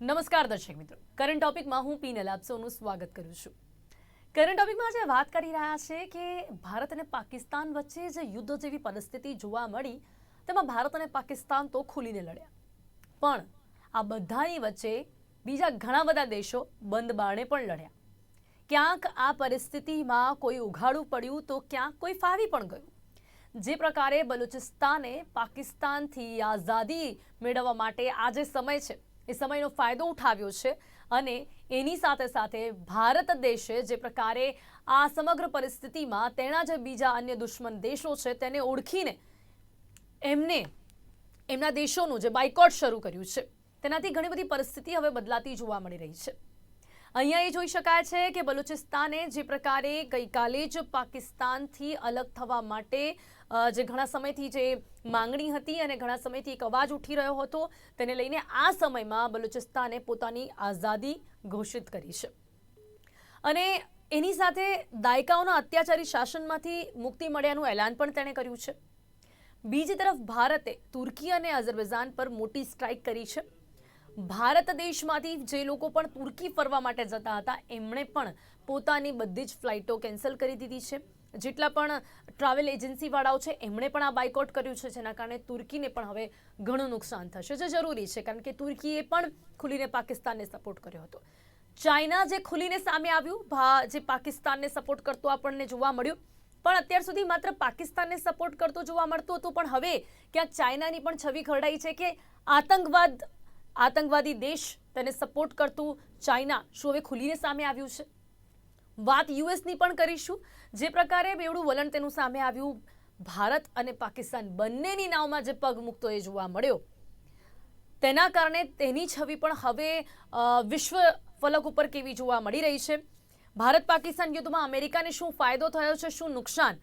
નમસ્કાર દર્શક મિત્રો. કરંટ ટોપિકમાં હું પીનલ આપ સ્વાગત કરું છું. કરંટ ટોપિકમાં આજે વાત કરી રહ્યા છે કે ભારત અને પાકિસ્તાન વચ્ચે જે યુદ્ધ જેવી પરિસ્થિતિ જોવા મળી, તેમાં ભારત અને પાકિસ્તાન તો ખુલીને લડ્યા. પણ આ બધાની વચ્ચે બીજા ઘણા બધા દેશો બંધ પણ લડ્યા. ક્યાંક આ પરિસ્થિતિમાં કોઈ ઉઘાડું પડ્યું તો ક્યાંક કોઈ ફાવી પણ ગયું. જે પ્રકારે બલુચિસ્તાને પાકિસ્તાનથી આઝાદી મેળવવા માટે આ જે સમય છે. એ સમયનો ફાયદો ઉઠાવ્યો છે અને એની સાથે સાથે ભારત દેશે જે પ્રકારે આ સમગ્ર પરિસ્થિતિમાં તેના જે બીજા અન્ય દુશ્મન દેશો છે તેને ઓળખીને એમને, એમના દેશોનું જે બાયકોટ શરૂ કર્યું છે, તેનાથી ઘણી બધી પરિસ્થિતિ હવે બદલાતી જોવા મળી રહી છે. અહીંયા એ જોઈ શકાય છે કે બલુચિસ્તાને જે પ્રકારે ગઈકાલે જ પાકિસ્તાનથી અલગ થવા માટે જે ઘણા સમયથી જે માંગણી હતી અને ઘણા સમયથી એક અવાજ ઉઠી રહ્યો હતો, તેને લઈને આ સમયમાં બલુચિસ્તાને પોતાની આઝાદી ઘોષિત કરી છે. અને એની સાથે દાયકાઓના અત્યાચારી શાસનમાંથી મુક્તિ મળ્યાનું એલાન પણ તેણે કર્યું છે. બીજી તરફ ભારતે તુર્કી અને અઝરબૈજાન પર મોટી સ્ટ્રાઇક કરી છે. ભારત દેશમાંથી જે લોકો પણ તુર્કી ફરવા માટે જતા હતા, એમણે પણ પોતાની બધી જ ફ્લાઇટો કેન્સલ કરી દીધી છે. જેટલા પણ ટ્રાવેલ એજન્સીવાળાઓ છે, એમણે પણ આ બાયકોટ કર્યું છે, જેના કારણે તુર્કીને પણ હવે ઘણું નુકસાન થશે, જે જરૂરી છે, કારણ કે તુર્કીએ પણ ખુલીને પાકિસ્તાનને સપોર્ટ કર્યો હતો. ચાઇના જે ખુલીને સામે આવ્યું, ભા, જે પાકિસ્તાનને સપોર્ટ કરતો આપણને જોવા મળ્યું, પણ અત્યાર સુધી માત્ર પાકિસ્તાનને સપોર્ટ કરતો જોવા મળતું હતું, પણ હવે ક્યાંક ચાઇનાની પણ છબી ખરડાઈ છે કે આતંકવાદ, આતંકવાદી દેશ તેને સપોર્ટ કરતું ચાઇના શું હવે ખુલીને સામે આવ્યું છે? વાત યુએસની પણ કરીશું. જે પ્રકારે બેવડું વલણ તેનું સામે આવ્યું, ભારત અને પાકિસ્તાન બંનેની નાવમાં જે પગ મૂકતો એ જોવા મળ્યો. તેના કારણે તેની છબી પણ હવે વિશ્વ ફલક ઉપર કેવી જોવા મળી રહી છે. ભારત પાકિસ્તાન યુદ્ધમાં અમેરિકાને શું ફાયદો થયો છે, શું નુકસાન?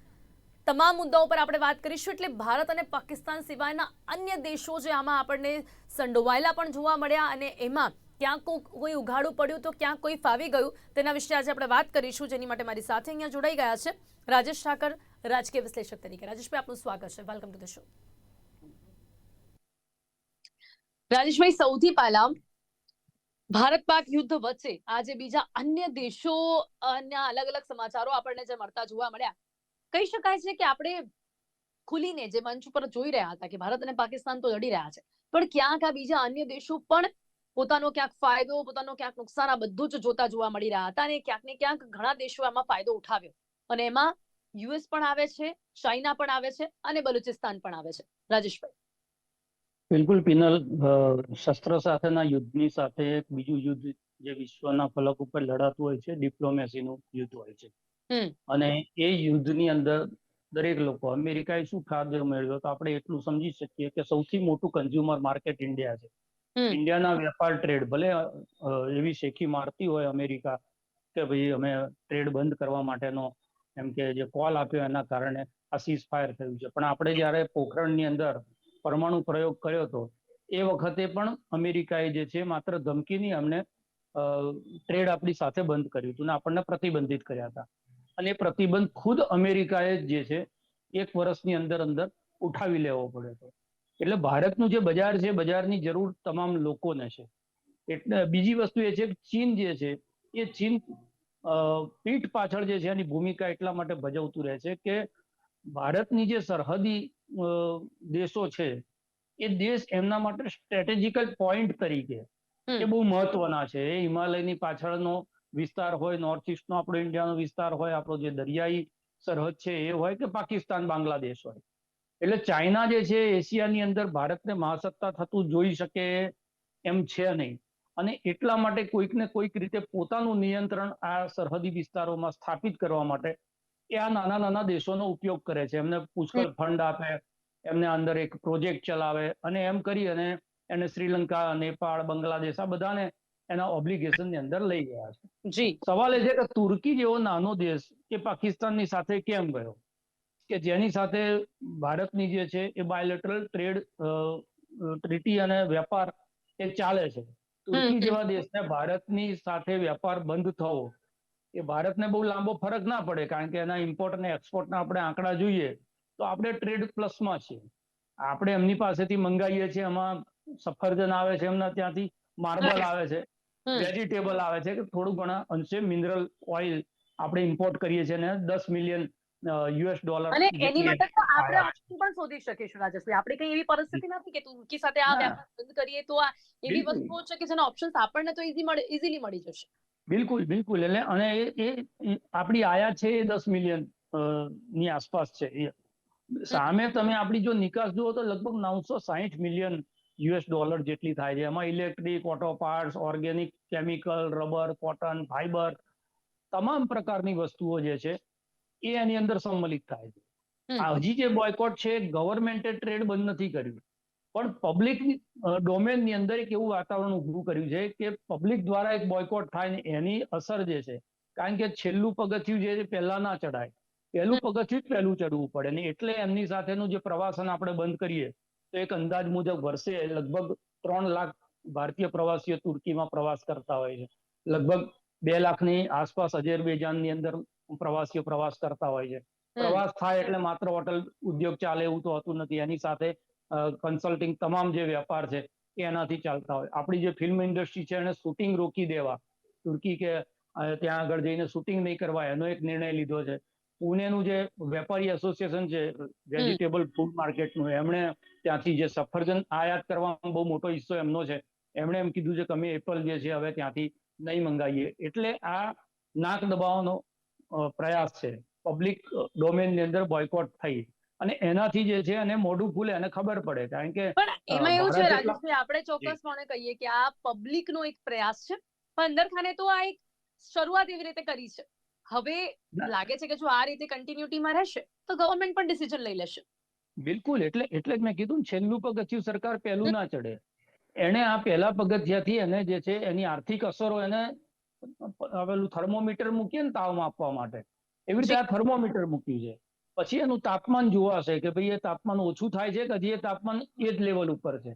તમામ મુદ્દાઓ પર આપણે વાત કરીશું એટલે ભારત અને પાકિસ્તાન સિવાયના અન્ય દેશો જે આમાં આપણને સંડોવાયેલા પણ જોવા મળ્યા અને એમાં ક્યાંક કોઈ ઉઘાડું પડ્યું તો ક્યાંક કોઈ ફાવી ગયું? તેના વિશે આજે આપણે વાત કરીશું. જેની માટે મારી સાથે અહીંયા જોડાઈ ગયા છે રાજેશ ઠાકર, રાજકીય વિશ્લેષક તરીકે. રાજેશભાઈ, આપનું સ્વાગત છે. Welcome to the show Rajeshbhai, સૌથી પહેલા ભારત પાક યુદ્ધ વચ્ચે આજે બીજા અન્ય દેશો ના અલગ અલગ સમાચારો આપણને જે મળતા જોવા મળ્યા. કહી શકાય છે કે આપણે ખુલીને જે મંચ ઉપર જોઈ રહ્યા હતા કે ભારત અને પાકિસ્તાન તો લડી રહ્યા છે. પણ ક્યાંક આ બીજા અન્ય દેશો પણ પોતાનો ક્યાંક ફાયદો પોતાનો ક્યાંક નુકસાન આ બધું જ જોતા જોવા મળી રહ્યા હતા અને ક્યાંક ને ક્યાંક ઘણા દેશો એમાં ફાયદો ઉઠાવ્યો. અને એમાં યુએસ પણ આવે છે ચાઇના પણ આવે છે અને બલુચિસ્તાન પણ આવે છે. રાજેશભાઈ. બિલકુલ પિનલ શસ્ત્ર સાથેના યુદ્ધની સાથે એક બીજું યુદ્ધ જે વિશ્વના ફલક ઉપર લડાતું હોય છે ડિપ્લોમેસીનું યુદ્ધ હોય છે. અને એ યુદ્ધની અંદર દરેક લોકો અમેરિકાએ શું ખાદ્ય મેળવ્યો તો આપણે એટલું સમજી શકીએ કે સૌથી મોટું કન્ઝ્યુમર માર્કેટ ઇન્ડિયા છે. ઇન્ડિયાના વેપાર ટ્રેડ, ભલે એવી શેખી મારતી હોય અમેરિકા કે ભાઈ અમે ટ્રેડ બંધ કરવા માટેનો એમ કે જે કોલ આપ્યો એના કારણે આ સીઝ ફાયર થયું છે. પણ આપણે જ્યારે પોખરણની અંદર પરમાણુ પ્રયોગ કર્યો હતો, એ વખતે પણ અમેરિકાએ જે છે માત્ર ધમકીની અમને ટ્રેડ આપણી સાથે બંધ કર્યું હતું ને આપણને પ્રતિબંધિત કર્યા હતા. અને એ પ્રતિબંધ ખુદ અમેરિકાએ જ છે, એક વર્ષની અંદર અંદર ઉઠાવી લેવો પડ્યો હતો. એટલે ભારતનું જે બજાર છે બજારની જરૂર તમામ લોકોને છે. એટલે બીજી વસ્તુ એ છે કે ચીન જે છે એ ચીન પીઠ પાછળ જે છે એની ભૂમિકા એટલા માટે ભજવતું રહે છે કે ભારતની જે સરહદી દેશો છે એ દેશ એમના માટે સ્ટ્રેટેજિકલ પોઈન્ટ તરીકે એ બહુ મહત્વના છે. એ હિમાલયની પાછળનો વિસ્તાર હોય નોર્થ ઇસ્ટનો આપણો ઇન્ડિયાનો વિસ્તાર હોય આપણો જે દરિયાઈ સરહદ છે એ હોય કે પાકિસ્તાન બાંગ્લાદેશ હોય. એટલે ચાઇના જે છે એશિયાની અંદર ભારતને મહાસત્તા થતું જોઈ શકે એમ છે નહીં. અને એટલા માટે કોઈક ને કોઈક રીતે પોતાનું નિયંત્રણ આ સરહદી વિસ્તારોમાં સ્થાપિત કરવા માટે એ આ નાના નાના દેશોનો ઉપયોગ કરે છે. એમને પુષ્કળ ફંડ આપે એમને અંદર એક પ્રોજેક્ટ ચલાવે અને એમ કરી અને એને શ્રીલંકા નેપાળ બાંગ્લાદેશ આ બધાને એના ઓબ્લિગેશનની અંદર લઈ ગયા છે. જી. સવાલ એ છે કે તુર્કી જેવો નાનો દેશ કે પાકિસ્તાનની સાથે કેમ ગયો? કે જેની સાથે ભારતની જે છે એ બાયોલેટરલ ટ્રેડ ટ્રીટી અને વેપાર એ ચાલે છે. તુર્કી જેવા દેશને ભારતની સાથે વેપાર બંધ થવો એ ભારતને બહુ લાંબો ફરક ના પડે કારણ કે એના ઇમ્પોર્ટ અને એક્સપોર્ટના આપણે આંકડા જોઈએ તો આપણે ટ્રેડ પ્લસમાં છીએ. આપણે એમની પાસેથી મંગાવીએ છીએ એમાં સફરજન આવે છે એમના ત્યાંથી માર્બલ આવે છે વેજીટેબલ આવે છે કે થોડું ઘણા અંશે મિનરલ ઓઇલ આપણે ઇમ્પોર્ટ કરીએ છીએ અને દસ મિલિયન યુએસ ડોલર અને એની માટે તો આપણે ઓપ્શન પણ શોધી શકીશું રાજેશભાઈ. આપણે કઈ એવી પરિસ્થિતિ નથી કે તુર્કી સાથે આ ના. વ્યાપાર બંધ કરીએ તો આ એવી વસ્તુઓ છે કે જેના ઓપ્શન્સ આપણને તો ઈઝી મળે ઈઝીલી મળી જશે. બિલકુલ બિલકુલ. એટલે અને એ એ એ આપણી આયાત છે એ દસ મિલિયનની આસપાસ છે. સામે તમે આપણી જો નિકાસ જુઓ તો લગભગ નવસો સાહીઠ મિલિયન યુએસ ડોલર જેટલી થાય છે. એમાં electric auto parts organic chemical rubber cotton fibre તમામ પ્રકારની વસ્તુઓ જે છે એ એની અંદર સંમલિત થાય છે. હજી જે બોયકોટ છે ગવર્મેન્ટે ટ્રેડ બંધ નથી કર્યું. પણ પબ્લિક ડોમેનની અંદર એક એવું વાતાવરણ ઉભું કર્યું છે કે પબ્લિક દ્વારા એક બોયકોટ થાય ને એની અસર જે છે કારણ કે છેલ્લું પગથિયું જે પહેલા ના ચડાય પહેલું પગથિયું જ પહેલું ચડવું પડે ને એટલે એમની સાથેનું જે પ્રવાસન આપણે બંધ કરીએ તો એક અંદાજ મુજબ વર્ષે લગભગ ત્રણ લાખ ભારતીય પ્રવાસીઓ તુર્કીમાં પ્રવાસ કરતા હોય છે. લગભગ બે લાખની આસપાસ અજરબૈજાનની અંદર પ્રવાસીઓ પ્રવાસ કરતા હોય છે. પ્રવાસ થાય એટલે માત્ર હોટલ ઉદ્યોગ ચાલે એવું તો હોતું નથી. એની સાથે કન્સલ્ટિંગ તમામ જે વેપાર છે એનાથી ચાલતા હોય. આપણી જે ફિલ્મ ઇન્ડસ્ટ્રી છે એને શૂટિંગ રોકી દેવા. તુર્કી કે ત્યાં આગળ જઈને શૂટિંગ નહીં કરવા એનો એક નિર્ણય લીધો છે. પુણેનું જે વેપારી એસોસિએશન છે વેજીટેબલ ફૂડ માર્કેટનું એમણે ત્યાંથી જે સફરજન આયાત કરવામાં બહુ મોટો હિસ્સો એમનો છે. એમણે એમ કીધું છે કે અમે એપલ જે છે હવે ત્યાંથી નહીં મંગાવીએ. એટલે આ નાક દબાવવાનો પ્રયાસ છે. પબ્લિક ડોમેનની અંદર બોયકોટ થઈ. અને એનાથી જે છે એને મોઢું ખુલે અને ખબર પડે. કારણ કે પણ એમાં એવું છે રાજેશભાઈ આપણે ચોક્કસપણે કહીએ કે આ પબ્લિકનો એક પ્રયાસ છે. પણ અંદર ખાને તો આ એક શરૂઆત એવી રીતે કરી છે. હવે લાગે છે કે જો આ રીતે કન્ટિન્યુટીમાં રહેશે તો ગવર્મેન્ટ પણ ડિસિઝન લઈ લેશે. બિલકુલ. એટલે એટલે જ મેં કીધું છેલ્લું પગથિયું સરકાર પહેલું ના ચડે. એને આ પહેલા પગથિયાથી એને જે છે એની આર્થિક અસરો એને પેલું થર્મોમીટર મૂકીએ ને તાવ માપવા માટે. એવી રીતે આ થર્મોમીટર મૂક્યું છે. પછી એનું તાપમાન જોવાશે કે ભાઈ એ તાપમાન ઓછું થાય છે કે હજી એ તાપમાન એ જ લેવલ ઉપર છે.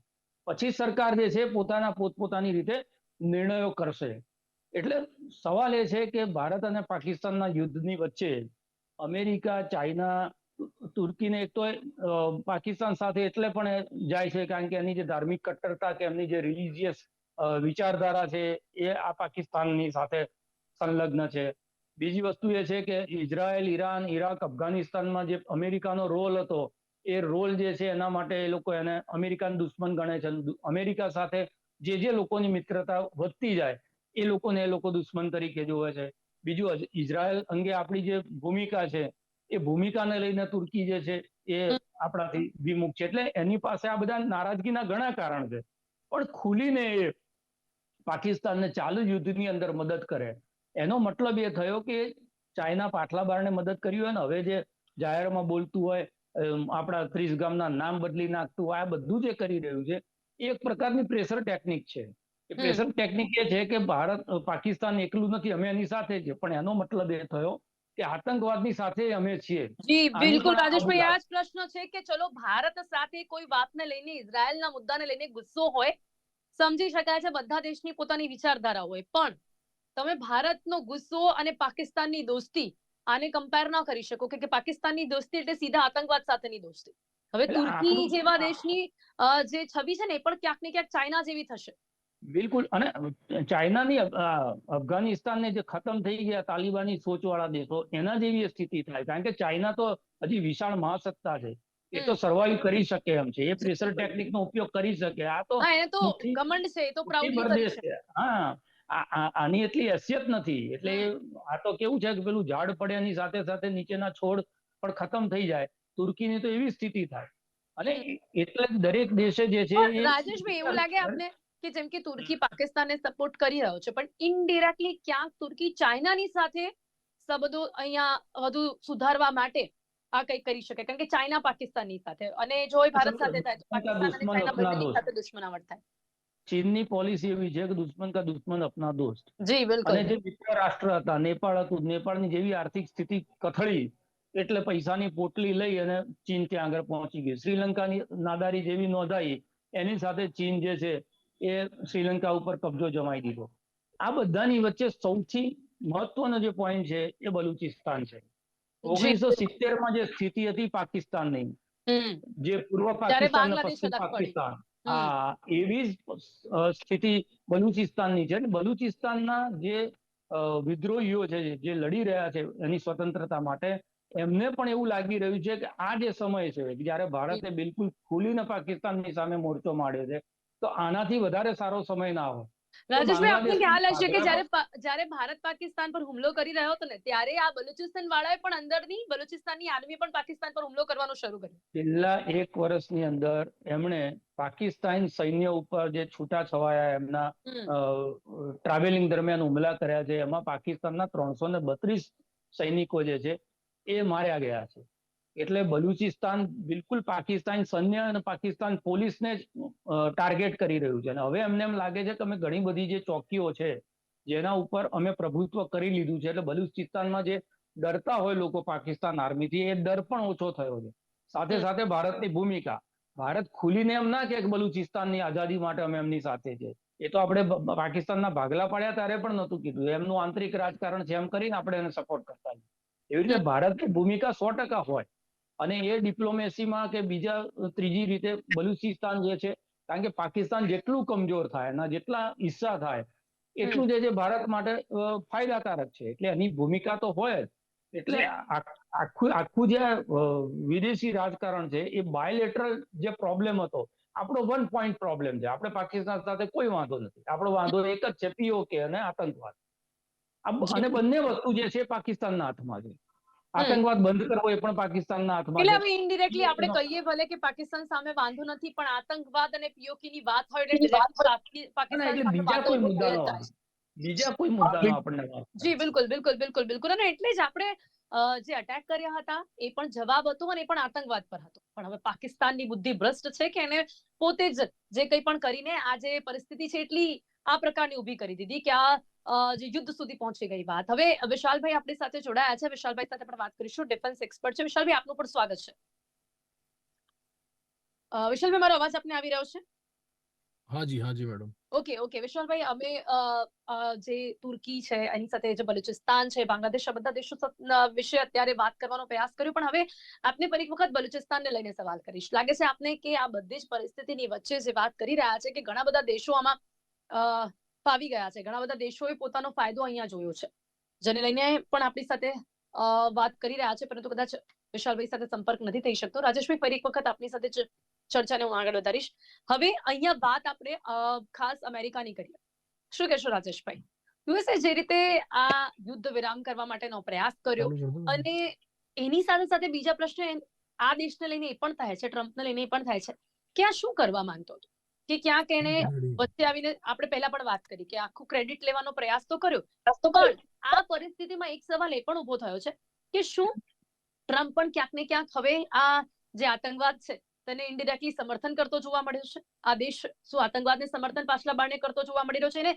પછી સરકાર જે છે પોતાના પોતપોતાની રીતે નિર્ણયો કરશે. એટલે સવાલ એ છે કે ભારત અને પાકિસ્તાનના યુદ્ધની વચ્ચે અમેરિકા ચાઇના તુર્કીને એક તો પાકિસ્તાન સાથે એટલે પણ જાય છે કારણ કે એની જે ધાર્મિક કટ્ટરતા કે એમની જે રિલિજિયસ વિચારધારા છે એ આ પાકિસ્તાનની સાથે સંલગ્ન છે. બીજી વસ્તુ એ છે કે ઇઝરાયલ ઈરાન ઈરાક અફઘાનિસ્તાનમાં જે અમેરિકાનો રોલ હતો એ રોલ જે છે એના માટે એ લોકો એને અમેરિકન દુશ્મન ગણે છે. અમેરિકા સાથે જે જે લોકોની મિત્રતા વધતી જાય એ લોકોને એ લોકો દુશ્મન તરીકે જોવે છે. બીજું ઇઝરાયલ અંગે આપણી જે ભૂમિકા છે એ ભૂમિકાને લઈને તુર્કી જે છે એ આપણાથી વિમુખ છે. એટલે એની પાસે આ બધા નારાજગીના ઘણા કારણ છે. પણ ખુલીને એ પાકિસ્તાનને ચાલુ યુદ્ધની અંદર મદદ કરે. એનો મતલબ એ થયો કે ચાઇના પાટલાબારને મદદ કરી હોય ને હવે જે જાહેરમાં બોલતું હોય આપણા ત્રીસ ગામના નામ બદલી નાખતું હોય આ બધું જે કરી રહ્યું છે એક પ્રકારની પ્રેશર ટેકનિક છે. એ પ્રેશર ટેકનિક એ છે કે ભારત પાકિસ્તાન એકલું નથી અમે એની સાથે છે પણ એનો મતલબ એ થયો કે આતંકવાદની સાથે અમે છીએ. જી બિલકુલ. રાજેશભાઈ આ જ પ્રશ્ન છે કે ચલો ભારત સાથે કોઈ વાતને લઈને ઇઝરાયલના મુદ્દાને લઈને ગુસ્સો હોય સમજી શકાય છે બધા દેશની પોતાની વિચારધારા હોય પણ તમે ભારતનો ગુસ્સો અને પાકિસ્તાનની દોસ્તી આને કમ્પેર ના કરી શકો કે પાકિસ્તાનની દોસ્તી એટલે સીધા આતંકવાદ સાથેની દોસ્તી. હવે તુર્કી જેવા દેશની જે છબી છે ને એ પણ ક્યાંક ને ક્યાંક ચાઇના જેવી થશે. બિલકુલ. અને ચાઇનાની અફઘાનિસ્તાનને જે ખતમ થઈ ગયા તાલિબાની સોચવાળા દેશો એના જેવી સ્થિતિ થાય. કારણ કે ચાઇના તો હજી વિશાળ મહાસત્તા છે. એ તો સર્વાઈવ કરી શકે એમ છે. એ પ્રેશર ટેકનિકનો ઉપયોગ કરી શકે. આ તો ઘમંડ છે એ તો મુઠ્ઠીભર પ્રાઉડલી કરી દેશ શકે. છે હા આની એટલી હેસિયત નથી. એટલે આ તો કેવું છે કે પેલું ઝાડ પડે એની સાથે સાથે નીચેના છોડ પણ ખતમ થઈ જાય. તુર્કીની તો એવી સ્થિતિ થાય. અને એટલે દરેક દેશે જે છે રાજેશભાઈ એવું લાગે આપને કે જેમ કે તુર્કી પાકિસ્તાનને સપોર્ટ કરી રહ્યો છે પણ ઇનડિરેક્ટલી ક્યાંક તુર્કી ચાઇનાની સાથે સંબંધો અહીંયા વધુ સુધારવા માટે આ કઈ કરી શકે. કારણ કે ચાઇના પાકિસ્તાનની સાથે. અને જો એ ભારત સાથે થાય તો પાકિસ્તાન અને ચાઇના બંનેની સાથે દુશ્મનાવટ થાય. ચીનની પોલિસી એવી છે કે દુશ્મન કા દુશ્મન અપના દોસ્ત? જી અને જે મિત્ર રાષ્ટ્ર હતા નેપાળ હતું. નેપાળની જેવી આર્થિક સ્થિતિ કથળી એટલે પૈસાની પોટલી લઈ અને ચીન ત્યાં આગળ પહોંચી ગઈ. શ્રીલંકાની નાદારી જેવી નોંધાઈ એની સાથે ચીન જે છે એ શ્રીલંકા ઉપર કબજો જમાઈ દીધો. આ બધાની વચ્ચે સૌથી મહત્વનો જે પોઈન્ટ છે એ બલુચિસ્તાન છે. ઓગણીસો સિત્તેરમાં જે સ્થિતિ હતી પાકિસ્તાનની જે પૂર્વ પાકિસ્તાન પશ્ચિમ પાકિસ્તાન. એવી જ સ્થિતિ બલુચિસ્તાનની છે અને બલુચિસ્તાનના જે વિદ્રોહીઓ છે જે લડી રહ્યા છે એની સ્વતંત્રતા માટે એમને પણ એવું લાગી રહ્યું છે કે આ જે સમય છે જયારે જ્યારે ભારતે બિલકુલ ખુલીને પાકિસ્તાનની સામે મોરચો માંડ્યો છે તો આનાથી વધારે સારો સમય ના હોય. રાજેશભાઈ આપને ખ્યાલ હશે કે જ્યારે જ્યારે ભારત પાકિસ્તાન પર હુમલો કરી રહ્યો હતો ને ત્યારે આ બલુચિસ્તાન વાળાએ પણ અંદરની બલુચિસ્તાનની આર્મી પણ પાકિસ્તાન પર હુમલો કરવાનો શરૂ કર્યો. છેલ્લા એક વર્ષની અંદર એમણે પાકિસ્તાન સૈન્ય ઉપર જે છૂટા છવાયા એમના. ટ્રાવેલિંગ દરમિયાન હુમલા કર્યા છે એમાં પાકિસ્તાનના ત્રણસો ને બત્રીસ સૈનિકો જે છે એ માર્યા ગયા છે. એટલે બલુચિસ્તાન બિલકુલ પાકિસ્તાન સૈન્ય અને પાકિસ્તાન પોલીસને જ ટાર્ગેટ કરી રહ્યું છે. અને હવે એમને એમ લાગે છે કે અમે ઘણી બધી જે ચોકીઓ છે જેના ઉપર અમે પ્રભુત્વ કરી લીધું છે. એટલે બલુચિસ્તાનમાં જે ડરતા હોય લોકો પાકિસ્તાન આર્મીથી એ ડર પણ ઓછો થયો છે. સાથે. સાથે ભારતની ભૂમિકા. ભારત ખુલીને એમ ના કે બલુચિસ્તાનની આઝાદી માટે અમે એમની સાથે છે. એ તો આપણે પાકિસ્તાનના ભાગલા પાડ્યા ત્યારે પણ નહોતું કીધું. એમનું આંતરિક રાજકારણ છે એમ કરીને આપણે એને સપોર્ટ કરતા એવી રીતે ભારતની ભૂમિકા સો ટકા હોય. અને એ ડિપ્લોમેસીમાં કે બીજા ત્રીજી રીતે બલુચિસ્તાન જે છે કારણ કે પાકિસ્તાન જેટલું કમજોર થાય એના જેટલા હિસ્સા થાય એટલું જે ભારત માટે ફાયદાકારક છે. એટલે એની ભૂમિકા તો હોય જ. એટલે આખું આખું જે વિદેશી રાજકારણ છે એ બાયલેટરલ જે પ્રોબ્લેમ હતો આપણો વન પોઈન્ટ પ્રોબ્લેમ છે. આપણે પાકિસ્તાન સાથે કોઈ વાંધો નથી. આપણો વાંધો એક જ છે પીઓકે અને આતંકવાદ. આ અને બંને વસ્તુ જે છે પાકિસ્તાનના હાથમાં છે. આતંકવાદ બંધ કરવો એ પણ પાકિસ્તાનના હાથમાં એટલે હવે ઇનડિરેક્ટલી આપણે કહીએ ભલે કે પાકિસ્તાન સામે વાંધો નથી પણ આતંકવાદ અને પીઓકે ની વાત હોય એટલે પાકિસ્તાન બીજા કોઈ મુદ્દા નો બીજા કોઈ મુદ્દાનો આપણને જી બિલકુલ બિલકુલ બિલકુલ બિલકુલ. અને એટલે જ આપણે જે અટેક કર્યા હતા એ પણ જવાબ હતો અને એ પણ આતંકવાદ પર હતો. પણ હવે પાકિસ્તાનની બુદ્ધિ ભ્રષ્ટ છે કે એને પોતે જ જે કંઈ પણ કરીને આ જે પરિસ્થિતિ છે એટલી આ પ્રકારની ઊભી કરી દીધી કે આ જે યુદ્ધ સુધી પહોંચી ગઈ વાત. હવે વિશાલભાઈ આપણી સાથે જોડાયા છે. વિશાલભાઈ સાથે પણ વાત કરીશું. ડિફેન્સ એક્સપર્ટ છે. વિશાલભાઈ આપનું પણ સ્વાગત છે. વિશાલભાઈ મારો અવાજ આપને આવી રહ્યો છે? હાજી હાજી મેડમ. Okay okay. વિશાલભાઈ અમે જે તુર્કી છે એની સાથે જે બલુચિસ્તાન છે બાંગ્લાદેશ બધા દેશો વિશે અત્યારે વાત કરવાનો પ્રયાસ કર્યો. પણ હવે આપને ફરી એક વખત બલુચિસ્તાનને લઈને સવાલ કરીશ. લાગે છે આપને કે આ બધી જ પરિસ્થિતિની વચ્ચે જે વાત કરી રહ્યા છે કે ઘણા બધા દેશો આમાં ફાવી ગયા છે. ઘણા બધા દેશોએ પોતાનો ફાયદો અહીંયા જોયો છે. જેને લઈને પણ આપણી સાથે વાત કરી રહ્યા છે પરંતુ કદાચ વિશાલભાઈ સાથે સંપર્ક નથી થઈ શકતો. રાજેશભાઈ ફરી એક વખત આપની સાથે ચર્ચાને હું આગળ વધારીશ. હવે અહીંયા વાત આપણે ખાસ અમેરિકાની કરીએ. શું કહેશો રાજેશભાઈ? યુએસએ જે રીતે આ યુદ્ધ વિરામ કરવા માટેનો પ્રયાસ કર્યો અને એની સાથે સાથે બીજા પ્રશ્ન આ દેશને લઈને એ પણ થાય છે ટ્રમ્પને લઈને એ પણ થાય છે. કે આ શું કરવા માંગતો હતો? કે ક્યાંક એને વચ્ચે આવીને આપણે પહેલા પણ વાત કરી કે આખું ક્રેડિટ લેવાનો પ્રયાસ તો કર્યો. પણ આ પરિસ્થિતિમાં એક સવાલ એ પણ ઊભો થયો છે કે શું ટ્રમ્પ પણ ક્યાંક ને ક્યાંક હવે આ જે આતંકવાદ છે તેને ઇન્ડિરેક્ટલી સમર્થન કરતો જોવા મળ્યો છે. આ દેશ શું આતંકવાદને સમર્થન પાછલા બારણે કરતો જોવા મળી રહ્યો છે એને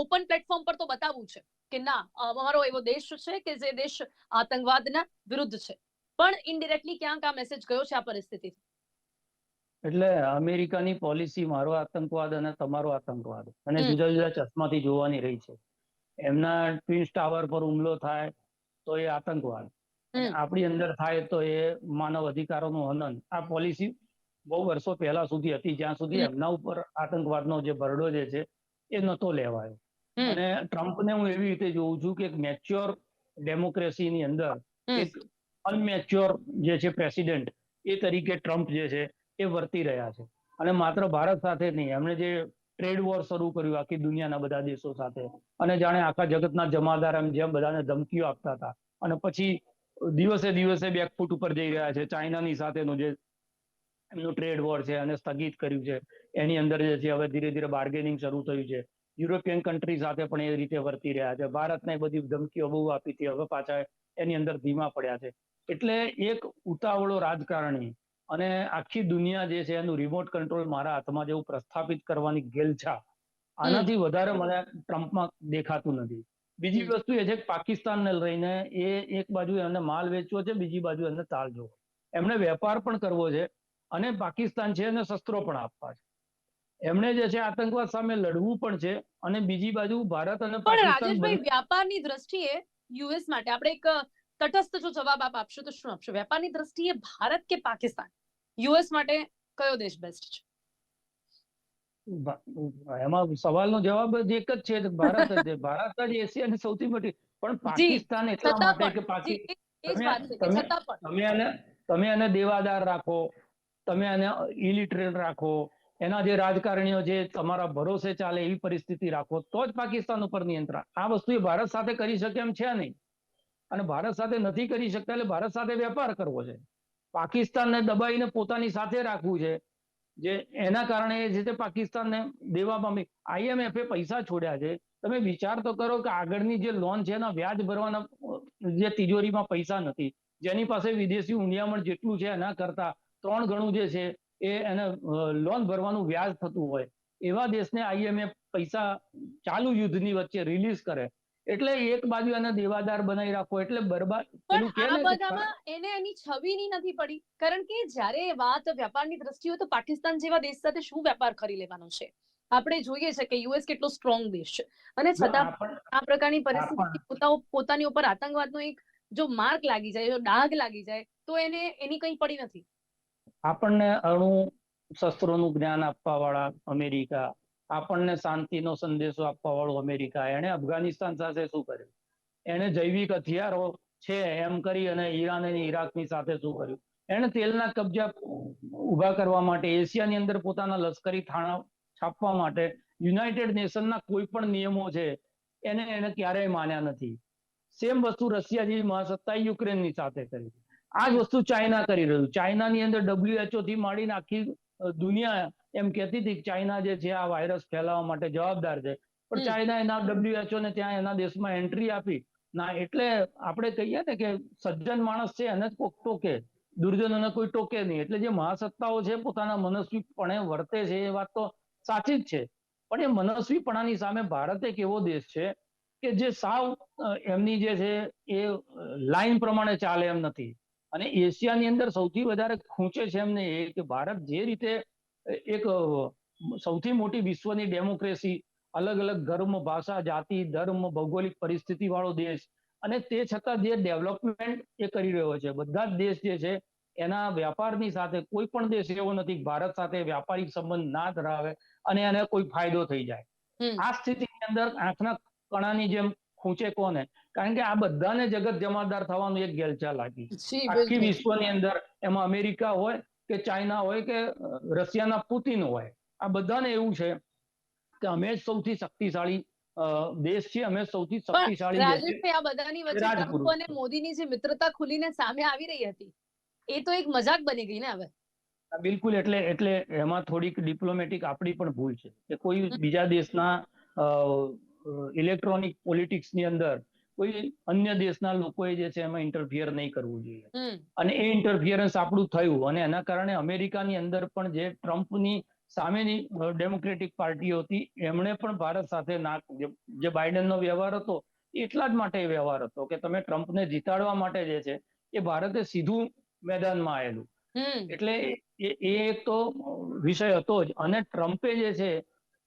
ઓપન પ્લેટફોર્મ પર તો બતાવવું છે કે ના અમારો એવો દેશ છે કે જે દેશ આતંકવાદના વિરુદ્ધ છે. પણ ઇન્ડિરેક્ટલી ક્યાંક આ મેસેજ ગયો છે આ પરિસ્થિતિ એટલે અમેરિકાની પોલિસી મારો આતંકવાદ અને તમારો આતંકવાદ. અને જુદા જુદા ચશ્માથી જોવાની રહી છે. એમના ટ્વિન્સ ટાવર પર હુમલો થાય તો એ આતંકવાદ. આપણી અંદર થાય તો એ માનવ અધિકારોનું હનન. આ પોલિસી બહુ વર્ષો પહેલા સુધી હતી. જ્યાં સુધી એમના ઉપર આતંકવાદનો જે ભરડો જે છે એ નતો લેવાયો. અને ટ્રમ્પને હું એવી રીતે જોઉં છું કે એક મેચ્યોર ડેમોક્રેસીની અંદર એક અનમેચ્યોર જે છે પ્રેસિડેન્ટ એ તરીકે ટ્રમ્પ જે છે એ વર્તી રહ્યા છે. અને માત્ર ભારત સાથે નહીં, એમણે જે ટ્રેડ વોર શરૂ કર્યું આખી દુનિયાના બધા દેશો સાથે. અને જાણે આખા જગતના જમાદાર એમ જેમ બધાને ધમકીઓ આપતા હતા. અને પછી દિવસે દિવસે બેકફૂટ ઉપર જઈ રહ્યા છે. ચાઇનાની સાથેનું જે એમનું ટ્રેડ વોર છે અને સ્થગિત કર્યું છે. એની અંદર જે છે, હવે ધીરે ધીરે બાર્ગેનિંગ શરૂ થયું છે. યુરોપિયન કન્ટ્રી સાથે પણ એ રીતે વર્તી રહ્યા છે. ભારતને બધી ધમકીઓ બહુ આપી હતી. હવે પાછા એની અંદર ધીમા પડ્યા છે. એટલે એક ઉતાવળો રાજકારણી અને આખી દુનિયા જે છે એનું રિમોટ કંટ્રોલ મારા હાથમાં જેવું પ્રસ્થાપિત કરવાની ગેલછા આનાથી વધારે મને ટ્રમ્પમાં દેખાતું નથી. બીજી વસ્તુ એ છે કે પાકિસ્તાનને લઈને એ એક બાજુ એમને માલ વેચવો છે બીજી બાજુ એમને તાળ જોવો. એમણે વેપાર પણ કરવો છે અને પાકિસ્તાન છે એને શસ્ત્રો પણ આપવા છે. એમણે જે છે આતંકવાદ સામે લડવું પણ છે અને બીજી બાજુ ભારત અને પણ રાજેશભાઈ વ્યાપારની દ્રષ્ટિએ યુએસ માટે આપણે એક તટસ્થ જો જવાબ આપ આપશો તો શું આપશો? વેપારની દ્રષ્ટિએ ભારત કે પાકિસ્તાન? યુએસ માટે કયો દેશ બેસ્ટ છે? એમાં સવાલનો જવાબ જ એક જ છે ભારત જ ભારત જ એશિયાની સૌથી મોટી. પણ પાકિસ્તાન એટલા માટે કે પાકી જી, એ- એ જ તમે- વાત છે કે તમે- છતાં પણ. તમે એને તમે એને દેવાદાર રાખો. તમે એને ઇલિટરેટ રાખો. એના જે રાજકારણીઓ જે તમારા ભરોસે ચાલે એવી પરિસ્થિતિ રાખો તો જ પાકિસ્તાન ઉપર નિયંત્રણ. આ વસ્તુ એ ભારત સાથે કરી શકે એમ છે નહીં. અને ભારત સાથે નથી કરી શકતા એટલે ભારત સાથે વેપાર કરવો છે. પાકિસ્તાનને દબાઈને પોતાની સાથે રાખવું છે. જે એના કારણે જે તે પાકિસ્તાનને દેવા પામી, આઈએમએફે પૈસા છોડ્યા છે. તમે વિચાર તો કરો કે આગળની જે લોન છે એના વ્યાજ ભરવાના, જે તિજોરીમાં પૈસા નથી. જેની પાસે વિદેશી ઉનિયામણ જેટલું છે એના કરતા ત્રણ ગણું જે છે એ એને લોન ભરવાનું વ્યાજ થતું હોય. એવા દેશને આઈએમએફ પૈસા ચાલુ યુદ્ધની વચ્ચે રિલીઝ કરે. એટલે એક બાજુ એને દેવાદાર બનાવી રાખો એટલે બરબાદ. પણ આ બધામાં એને એની છબીની નથી પડી. કારણ કે જ્યારે વાત વેપારની દ્રષ્ટિએ હોય તો પાકિસ્તાન જેવા દેશ સાથે શું વેપાર કરી લેવાનો છે? આપણે જોઈએ છે કે યુએસ કેટલો સ્ટ્રોંગ દેશ છે. અને છતાં આ પ્રકારની પરિસ્થિતિ પોતાની ઉપર આતંકવાદનો એક જો માર્ક લાગી જાય જો ડાઘ લાગી જાય તો એને એની કંઈ પડી નથી. આપણને અણુ શસ્ત્રોનું જ્ઞાન આપવા વાળા અમેરિકા આપણને શાંતિનો સંદેશો આપવા વાળું અમેરિકા એણે અફઘાનિસ્તાન સાથે શું કર્યું? એણે જૈવિક હથિયારો છે એમ કરી અને ઈરાન અને ઈરાકની સાથે શું કર્યું? એણે તેલના કબજા ઊભા કરવા માટે એશિયાની અંદર પોતાના લશ્કરી થાણા છાપવા માટે યુનાઇટેડ નેશનના કોઈ પણ નિયમો છે એને એને ક્યારેય માન્યા નથી. સેમ વસ્તુ રશિયા જેવી મહાસત્તાએ યુક્રેનની સાથે કરી. આ જ વસ્તુ ચાઇના કરી રહ્યું. ચાઇનાની અંદર ડબ્લ્યુએચઓ થી માંડીને આખી દુનિયા એમ કહેતી હતી કે ચાઇના જે છે આ વાયરસ ફેલાવવા માટે જવાબદાર છે. પણ ચાઇના એના ડબ્લ્યુએચઓ ને ત્યાં એના દેશમાં એન્ટ્રી આપી. ના એટલે આપણે કહીએ ને કે સજ્જન માણસ છે એને જ કોક ટોકે. દુર્જનોને કોઈ ટોકે નહીં. એટલે જે મહાસત્તાઓ છે પોતાના મનસ્વીપણે વર્તે છે એ વાત તો સાચી જ છે. પણ એ મનસ્વીપણાની સામે ભારત એક એવો દેશ છે કે જે સાવ એમની જે છે એ લાઈન પ્રમાણે ચાલે એમ નથી. અને એશિયાની અંદર સૌથી વધારે ખૂંચે છે એમને એ કે ભારત જે રીતે એક સૌથી મોટી વિશ્વની ડેમોક્રેસી અલગ અલગ ધર્મ ભાષા જાતિ ધર્મ ભૌગોલિક પરિસ્થિતિ વાળો દેશ અને તે છતાં જે ડેવલપમેન્ટ એ કરી રહ્યો છે. બધા જ દેશ જે છે એના વ્યાપારની સાથે કોઈ પણ દેશ એવો નથી ભારત સાથે વ્યાપારિક સંબંધ ના ધરાવે અને એને કોઈ ફાયદો થઈ જાય. આ સ્થિતિની અંદર આંખના કણાની જેમ ખૂંચે કોને? કારણ કે આ બધાને જગત જમાદાર થવાનું એક ગેલચા લાગી આખી વિશ્વની અંદર એમાં અમેરિકા હોય કે ચાઇના હોય કે રશિયાના પુતિન હોય. આ બધાને એવું છે કે અમે જ સૌથી શક્તિશાળી દેશ છે અમે સૌથી શક્તિશાળી રાજેશભાઈ આ બધાની વચ્ચે ટ્રમ્પ અને મોદીની જે મિત્રતા ખુલીને સામે આવી રહી હતી એ તો એક મજાક બની ગઈ ને હવે. બિલકુલ એટલે એટલે એમાં થોડીક ડિપ્લોમેટિક આપણી પણ ભૂલ છે કે કોઈ બીજા દેશના ઇલેક્ટ્રોનિક પોલિટિક્સની અંદર કોઈ અન્ય દેશના લોકોએ જે છે એમાં ઇન્ટરફિયર નહીં કરવું જોઈએ. અને એ ઇન્ટરફિયરન્સ આપણું થયું. અને એના કારણે અમેરિકાની અંદર પણ જે ટ્રમ્પની સામેની ડેમોક્રેટિક પાર્ટીઓ હતી એમણે પણ ભારત સાથે ના જે- બાઇડનનો વ્યવહાર હતો એટલા જ માટે વ્યવહાર હતો કે તમે ટ્રમ્પને જીતાડવા માટે જે છે એ ભારતે સીધું મેદાનમાં આવેલું. એટલે એ એ એક તો વિષય હતો જ. અને ટ્રમ્પે જે છે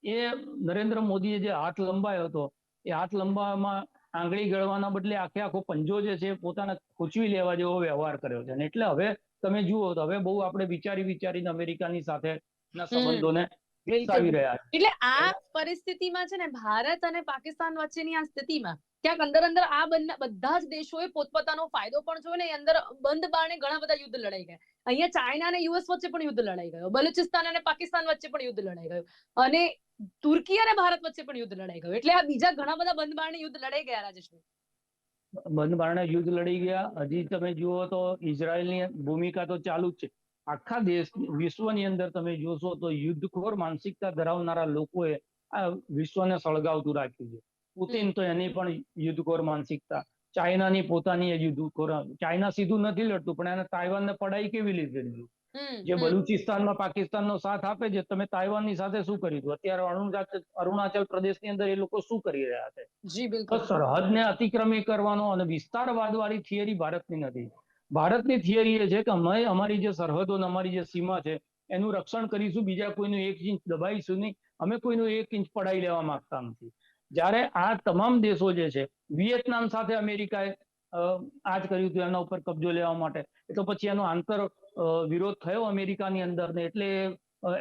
એ નરેન્દ્ર મોદીએ જે હાથ લંબાયો હતો એ હાથ લંબાવવામાં આંગળી ગળવાના બદલે આખે આખો પંજો જે છે પોતાને ખૂંચવી લેવા જેવો વ્યવહાર કર્યો છે. અને એટલે હવે તમે જુઓ તો હવે બહુ આપણે વિચારી વિચારીને અમેરિકાની સાથે ના સંબંધોને વિકસાવી રહ્યા એટલે આ પરિસ્થિતિમાં છે ને ભારત અને પાકિસ્તાન વચ્ચેની આ સ્થિતિમાં ક્યાંક અંદર અંદર આ બંને બધા જ દેશોએ પોતપોતાનો ફાયદો પણ જોયો ને એ અંદર બંધ બારણે ઘણા બધા યુદ્ધ લડાઈ ગયા. અહીંયા ચાઇના અને યુએસ વચ્ચે પણ યુદ્ધ લડાઈ ગયો. બલુચિસ્તાન અને પાકિસ્તાન વચ્ચે પણ યુદ્ધ લડાઈ ગયું. અને તુર્કી અને ભારત વચ્ચે પણ યુદ્ધ લડાઈ ગયું. એટલે આ બીજા ઘણા બધા બંધબારણે યુદ્ધ લડાઈ ગયા રાજેશભાઈ. બંધબારણે યુદ્ધ લડી ગયા. હજી તમે જુઓ તો ઇઝરાયલની ભૂમિકા તો ચાલુ જ છે. આખા દેશ વિશ્વની અંદર તમે જોશો તો યુદ્ધખોર માનસિકતા ધરાવનારા લોકોએ આ વિશ્વને સળગાવતું રાખ્યું છે. પુતિન તો એની પણ યુદ્ધખોર માનસિકતા. ચાઇનાની પોતાની યુદ્ધખોર ચાઇના સીધું નથી લડતું પણ એને તાઇવાનને પડાઈ કેવી લીધું? હમ, જે. બલુચિસ્તાનમાં પાકિસ્તાનનો સાથ આપે છે તમે તાઇવાનની સાથે શું કરી દીધું અત્યારે અરુણાચલ પ્રદેશની અંદર એ લોકો શું કરી રહ્યા છે? જી બિલકુલ. સરહદને અતિક્રમી કરવાનો અને વિસ્તારવાદ વાળી થિયરી ભારતની નથી. ભારતની થિયરી એ છે કે અમે અમારી જે સરહદો અને અમારી જે સીમા છે એનું રક્ષણ કરીશું બીજા કોઈનું એક ઇંચ દબાઈશું નહીં. અમે કોઈનું એક ઇંચ પડાઈ લેવા માંગતા નથી. જ્યારે આ તમામ દેશો જે છે વિયેતનામ સાથે અમેરિકાએ આ જ કર્યું હતું એના ઉપર કબજો લેવા માટે. એટલે પછી એનો આંતર વિરોધ થયો અમેરિકાની અંદર ને એટલે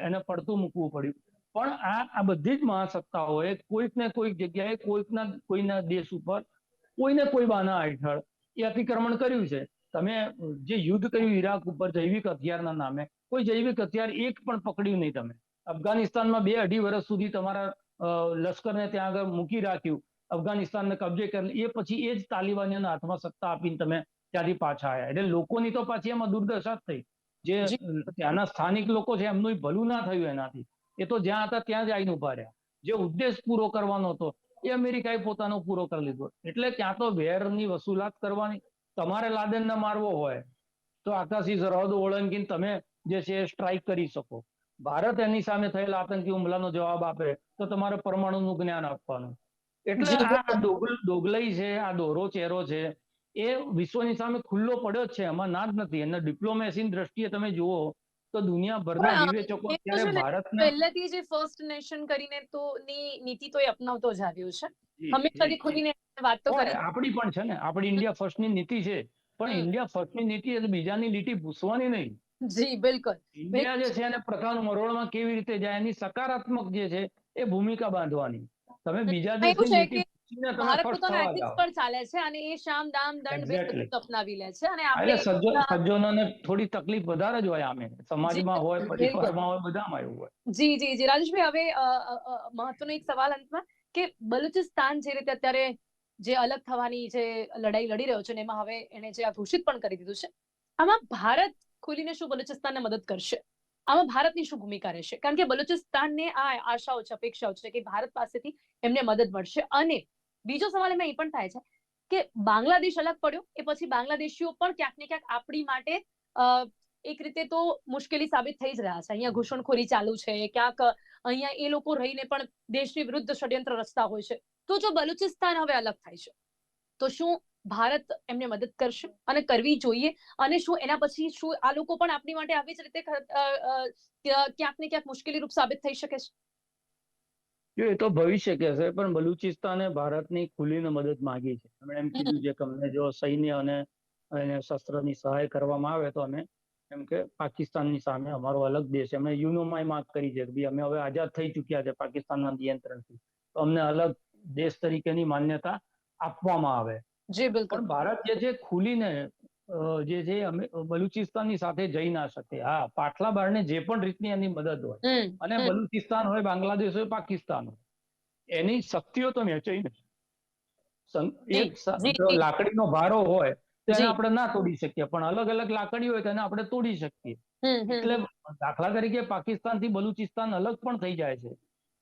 એને પડતું મૂકવું પડ્યું. પણ આ આ બધી જ મહાસત્તાઓએ કોઈક ને કોઈક જગ્યાએ કોઈકના, કોઈના દેશ ઉપર, કોઈને કોઈ બાના હેઠળ એ અતિક્રમણ કર્યું છે. તમે જે યુદ્ધ કર્યું ઈરાક ઉપર જૈવિક હથિયારના નામે, કોઈ જૈવિક હથિયાર એક પણ પકડ્યું નહીં તમે. અફઘાનિસ્તાનમાં બે અઢી વર્ષ સુધી તમારા લશ્કરને ત્યાં આગળ મૂકી રાખ્યું. અફઘાનિસ્તાનને કબજે કરી, એ પછી એ જ તાલિબાનીઓના હાથમાં સત્તા આપીને તમે ત્યાંથી પાછા આવ્યા એટલે લોકોની તો પાછી એમાં દુર્દશા જ થઈ. જે ત્યાંના સ્થાનિક લોકો છે એમનું ભલું ના થયું એનાથી. એ તો જ્યાં હતા ત્યાં જ આવીને ઊભા રહ્યા. જે ઉદ્દેશ પૂરો કરવાનો હતો એ અમેરિકાએ પોતાનો પૂરો કરી લીધો. એટલે ત્યાં તો વેરની વસૂલાત કરવાની. તમારે લાદેનને મારવો હોય તો આકાશી સરહદ ઓળંગીને તમે જે છે સ્ટ્રાઇક કરી શકો. ભારત એની સામે થયેલા આતંકી હુમલાનો જવાબ આપે તો તમારે પરમાણુનું જ્ઞાન આપવાનું. એટલે આ ડોગલ ડોગલઈ છે આ દોરો ચહેરો છે એ વિશ્વની સામે ખુલ્લો પડ્યો છે એમાં ના જ નથી. અને ડિપ્લોમેસીની દ્રષ્ટિએ તમે જુઓ તો દુનિયાભરના વિવેચકો અત્યારે ભારતને પહેલેથી જે ફર્સ્ટ નેશન કરીને તો ની નીતિ તો એ અપનાવતો જ આવ્યો છે. જી, હંમેશાથી ખુલીને વાત તો કરી. આપણી પણ છે ને આપણી ઇન્ડિયા ફર્સ્ટની નીતિ છે. પણ ઇન્ડિયા ફર્સ્ટની નીતિ એટલે બીજાની લીટી ભૂસવાની નહીં. જી બિલકુલ. ઇન્ડિયા જે છે એને પ્રથમ મરોળમાં કેવી રીતે જાય એની સકારાત્મક જે છે એ ભૂમિકા બાંધવાની. તમે બીજા દેશની નીતિ ભારત પોતાના થવા પર ચાલે છે અને એ શામ દામ દંડ ભેદ અપનાવી લે છે અને આપણે સજ્જનોને થોડી તકલીફ વધારે જ હોય આમે. સમાજમાં હોય પરિવારમાં હોય બધામાં એવું હોય. જી જી જી. રાજેશભાઈ હવે મહત્વનો એક સવાલ અંતમાં કે બલુચિસ્તાન જે રીતે અત્યારે જે અલગ થવાની જે લડાઈ લડી રહ્યો છે ને એમાં હવે એને જે આ ઘોષિત પણ કરી દીધું છે આમાં ભારત ખુલીને શું બલુચિસ્તાનને મદદ કરશે? આમાં ભારતની શું ભૂમિકા રહેશે? કારણ કે બલુચિસ્તાનને આ આશાઓ છે અપેક્ષાઓ છે કે ભારત પાસેથી એમને મદદ મળશે અને બીજો સવાલ એમાં એ પણ થાય છે કે બાંગ્લાદેશ અલગ પડ્યો, એ પછી બાંગ્લાદેશીઓ પણ ક્યાંક ને ક્યાંક આપણી માટે એક રીતે તો મુશ્કેલી સાબિત થઈ જ રહ્યા છે. અહીંયા ઘૂસણખોરી ચાલુ છે, ક્યાંક, અહીંયા એ લોકો રહીને પણ દેશની વિરુદ્ધ ષડયંત્ર રચતા હોય છે. તો જો બલુચિસ્તાન હવે અલગ થાય છે, તો શું ભારત એમને મદદ કરશે અને કરવી જોઈએ? અને શું એના પછી શું આ લોકો પણ આપણી માટે આવી જ રીતે ક્યાંક ને ક્યાંક મુશ્કેલી રૂપ સાબિત થઈ શકે છે? જો એ તો ભવિષ્ય કહેશે પણ બલુચિસ્તાને ભારતની ખુલીને મદદ માંગી છે. એમણે એમ કીધું છે કે અમને જો સૈન્ય અને એને શસ્ત્રની સહાય કરવામાં આવે તો અમે એમ કે પાકિસ્તાનની સામે અમારો અલગ દેશ એમણે યુનોમાં માંગ કરી છે કે ભાઈ અમે હવે આઝાદ થઈ ચૂક્યા છે પાકિસ્તાનના નિયંત્રણથી. તો અમને અલગ દેશ તરીકેની માન્યતા આપવામાં આવે. જી બિલકુલ. ભારત જે છે ખુલીને જે છે અમે બલુચિસ્તાનની સાથે જઈ ના શકે. હા પાટલા બારને જે પણ રીતની એની મદદ હોય. અને બલુચિસ્તાન હોય બાંગ્લાદેશ હોય પાકિસ્તાન હોય. એની શક્તિઓ તો વહેંચાઈ નથી. એક. લાકડીનો ભારો હોય તો એને આપણે ના તોડી શકીએ. પણ અલગ અલગ લાકડી હોય તો એને આપણે તોડી શકીએ. એટલે દાખલા તરીકે પાકિસ્તાનથી બલુચિસ્તાન અલગ પણ થઈ જાય છે.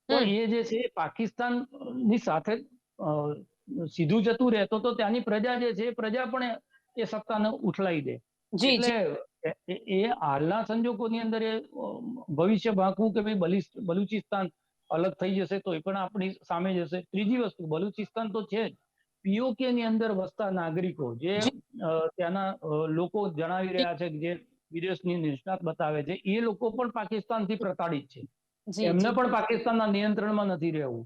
તો એ જે છે પાકિસ્તાનની સાથે સીધું જતું રહેતો તો તો ત્યાંની પ્રજા જે છે પ્રજા પણ એ- સત્તાને ઉઠલાઈ દે. જી જી. એટલે એ- હાલના સંજોગોની અંદર એ ભવિષ્ય ભાંકવું કે ભાઈ બલુચિસ્તાન અલગ થઈ જશે તો એ પણ આપણી સામે જશે ત્રીજી વસ્તુ બલુચિસ્તાન તો છે પીઓકે ની અંદર વસતા નાગરિકો જે ત્યાંના લોકો જણાવી રહ્યા છે કે જે વિદેશની નિષ્ણાત બતાવે છે એ લોકો પણ પાકિસ્તાનથી પ્રતાડિત છે. એમને જી. પણ પાકિસ્તાનના નિયંત્રણમાં નથી રહેવું.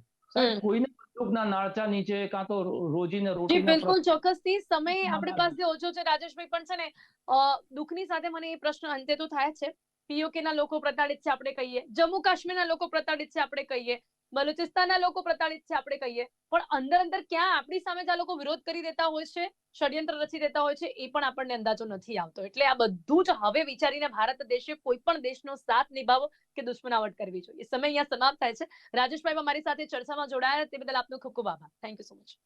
કોઈને બંદૂકના નાળચા નીચે કાં તો રોજીને રોટી બિલકુલ બિલકુલ ચોક્કસથી સમય ના, આપણી પાસે ઓછો છે. રાજેશભાઈ પણ છે ને દુઃખની સાથે મને એ પ્રશ્ન અંતે તો થાય જ છે. પીઓકે ના લોકો પ્રતાડિત છે આપણે કહીએ. જમ્મુ કાશ્મીરના લોકો પ્રતાડિત છે આપણે કહીએ. બલુચિસ્તાનના લોકો પ્રતાડિત છે, આપણે કહીએ. પણ અંદર અંદર ક્યાં આપણી સામે આ લોકો વિરોધ કરી દેતા હોય છે, ષડયંત્ર રચી દેતા હોય છે, એ પણ આપણને અંદાજો નથી આવતો. એટલે આ બધું જ હવે વિચારીને ભારત દેશે કોઈ પણ દેશનો સાથ નિભાવો કે દુશ્મનાવટ કરવી જોઈએ. સમય અહીંયા સમાપ્ત થાય છે. રાજેશભાઈ મારી સાથે ચર્ચામાં જોડાયા, તે બદલ આપનો ખૂબ ખૂબ આભાર. Thank you so much